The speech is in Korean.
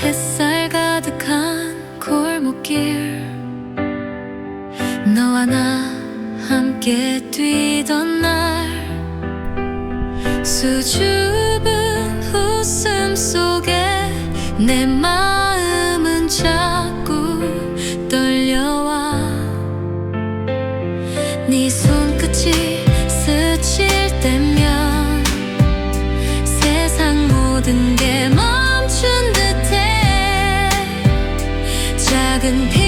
햇살 가득한 골목길. 너와 나 함께 뛰던 날. 수줍은 웃음 속에 내 마음은 자꾸 떨려와. 네 손끝이 스칠 때면 세상 모든 게 更替